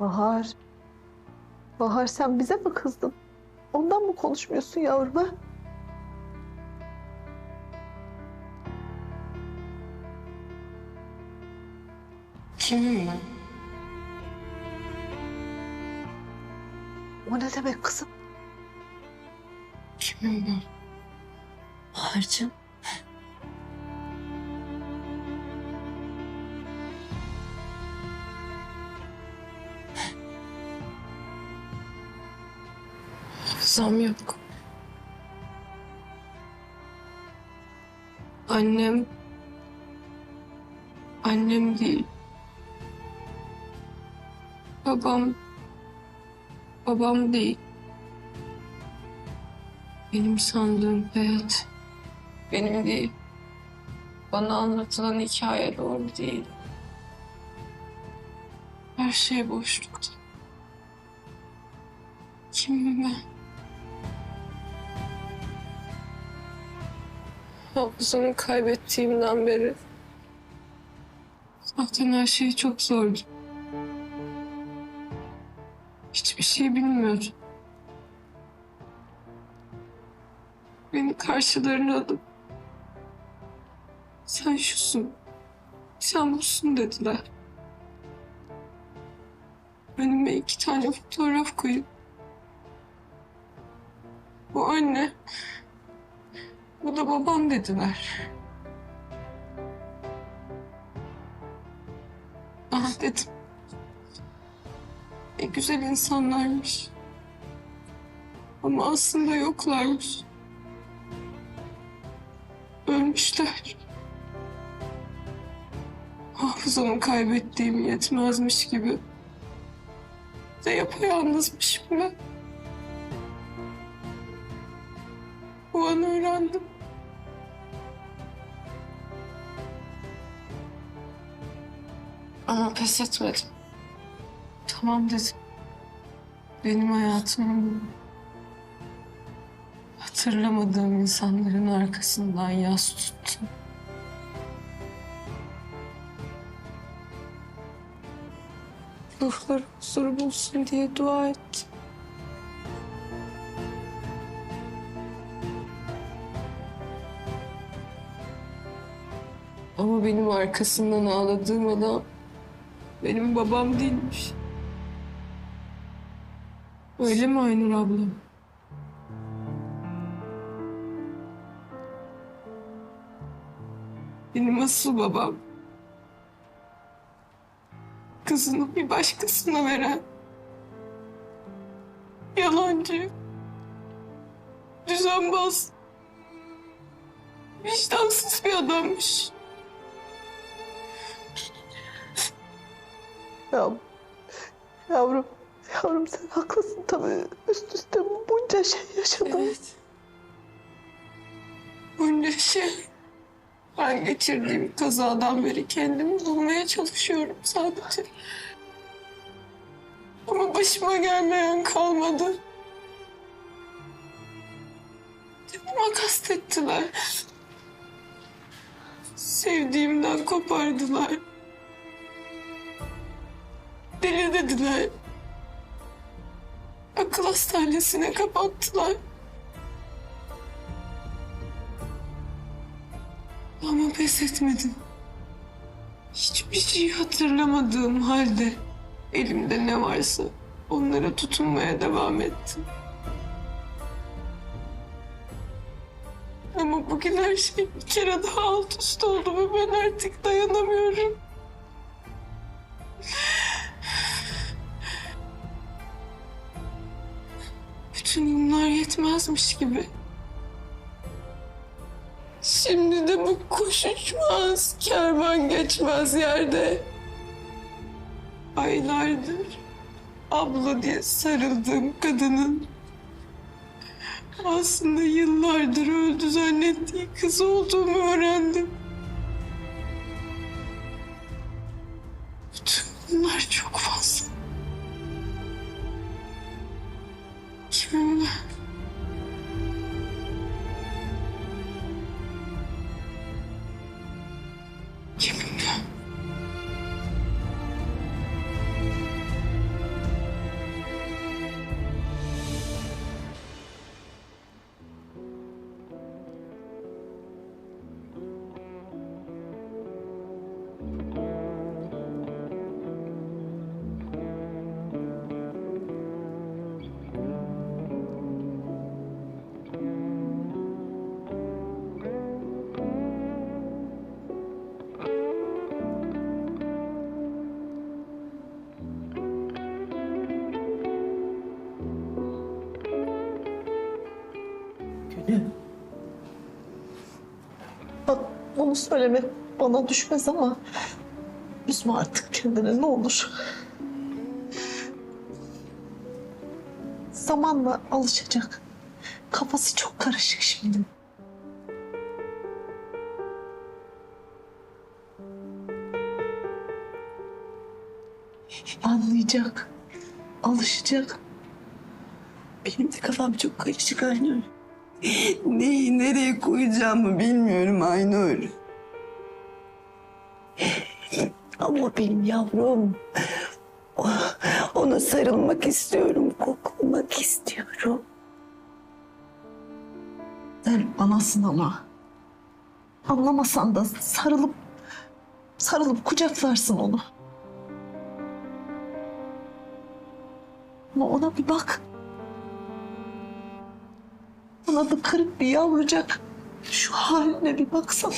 Bahar. Bahar sen bize mi kızdın? Ondan mı konuşmuyorsun yavrum ha? Kimim ben? O ne demek kızım? Kimim ben? Bahar'cığım. Hafızam yok. Annem... Annem değil. Babam... Babam değil. Benim sandığım hayat benim değil. Bana anlatılan hikaye doğru değil. Her şey boşlukta. Kimim ben? Hafızamı kaybettiğimden beri zaten her şey çok zordu. Hiçbir şey bilmiyordum. Beni karşılarına alıp sen şusun, sen busun dediler. Önüme iki tane fotoğraf koyup bu anne, da babam dediler. Ah dedim. Ne güzel insanlarmış. Ama aslında yoklarmış. Ölmüşler. Hafızamı kaybettiğim yetmezmiş gibi. De yapayalnızmışım ben. O an öğrendim. Ama pes etmedim. Tamam dedim. Benim hayatım bu. Hatırlamadığım insanların arkasından yas tuttum. Ruhları huzur bulsun diye dua ettim. Ama benim arkasından ağladığım adam benim babam değilmiş. Öyle mi Aynur ablam? Benim asıl babam. Kızını bir başkasına veren. Yalancı. Düzenbaz. Vicdansız bir adammış. Ya, yavrum, yavrum sen haklısın tabii. Üst üste bunca şey yaşadın. Evet. Bunca şey. Ben geçirdiğim kazadan beri kendimi bulmaya çalışıyorum sadece. Ama başıma gelmeyen kalmadı. Canıma kastettiler. Sevdiğimden kopardılar. Deli dediler. Akıl hastanesine kapattılar. Ama pes etmedim. Hiçbir şey hatırlamadığım halde elimde ne varsa onlara tutunmaya devam ettim. Ama bugün her şey bir kere daha alt üst oldu ve ben artık dayanamıyorum. Bunlar yetmezmiş gibi. Şimdi de bu koşuşmaz, kervan geçmez yerde. Aylardır abla diye sarıldığım kadının aslında yıllardır öldü zannettiği kız olduğumu öğrendim. Zeynep. Bak bunu söylemek bana düşmez ama üzme artık kendini ne olur. Zamanla alışacak. Kafası çok karışık şimdi. Anlayacak. Alışacak. Benim de kafam çok karışık Aynur. Neyi nereye koyacağımı bilmiyorum Aynur. Ama benim yavrum. Ona sarılmak istiyorum, koklamak istiyorum. Sen anasın ama. Anlamasan da sarılıp sarılıp kucaklarsın onu. Ama ona bir bak. Ona da kırık bir yavrucak. Şu haline bir baksana.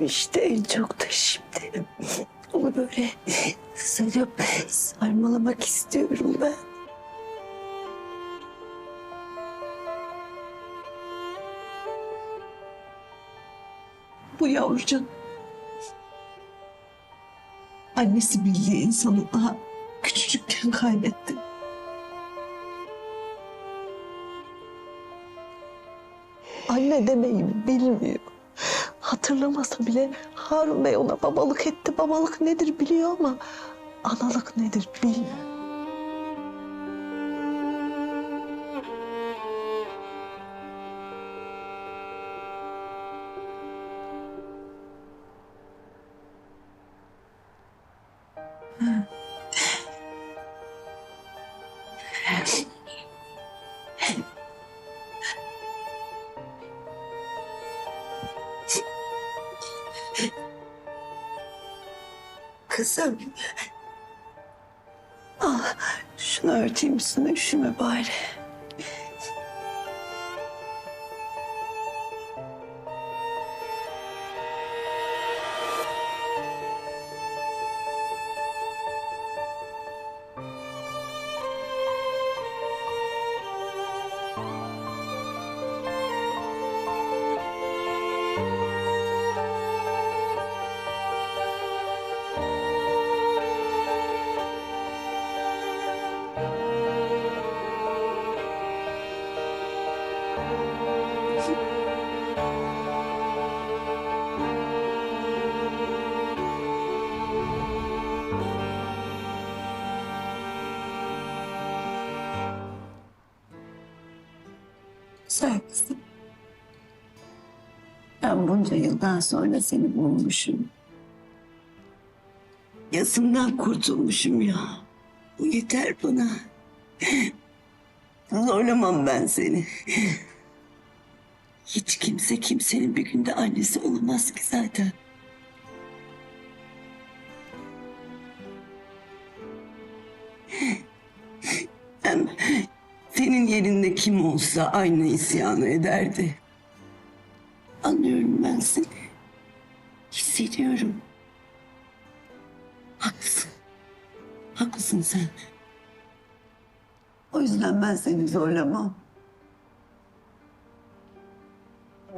İşte en çok da şimdi. Onu böyle sarıp sarmalamak istiyorum ben. Bu yavrucak. Annesi bildiği insanı daha küçücükken kaybetti. Anne demeyi bilmiyor. Hatırlamasa bile Harun Bey ona babalık etti. Babalık nedir biliyor ama analık nedir bilmiyor. Kızım. Al şunu örteyim üstüne üşüme bari. Yıldan sonra seni bulmuşum. Yasından kurtulmuşum ya. Bu yeter bana. Zorlamam ben seni. Hiç kimse kimsenin bir günde annesi olamaz ki zaten. Hem senin yerinde kim olsa aynı isyanı ederdi. Anlıyorum ben seni. Hissediyorum. Haklısın. Haklısın sen. O yüzden ben seni zorlamam.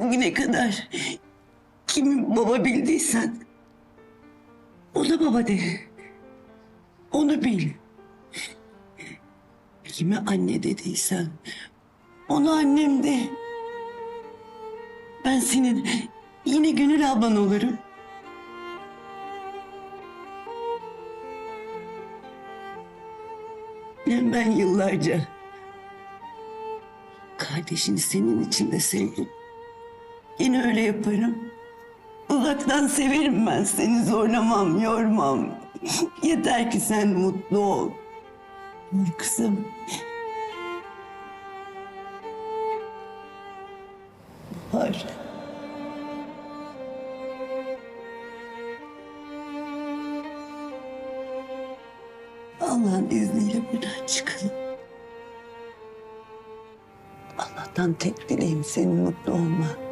Bugüne kadar kimi baba bildiysen ona baba de. Onu bil. Kime anne dediysen ona annem de. Ben senin yine gönül ablan olurum. Ben, yıllarca kardeşini senin için de sevdim. Yine öyle yaparım. Uzaktan severim ben seni zorlamam, yormam. Yeter ki sen mutlu ol. Kızım. Bahar. Allah'ın izniyle buradan çıkalım. Allah'tan tek dileğim senin mutlu olman.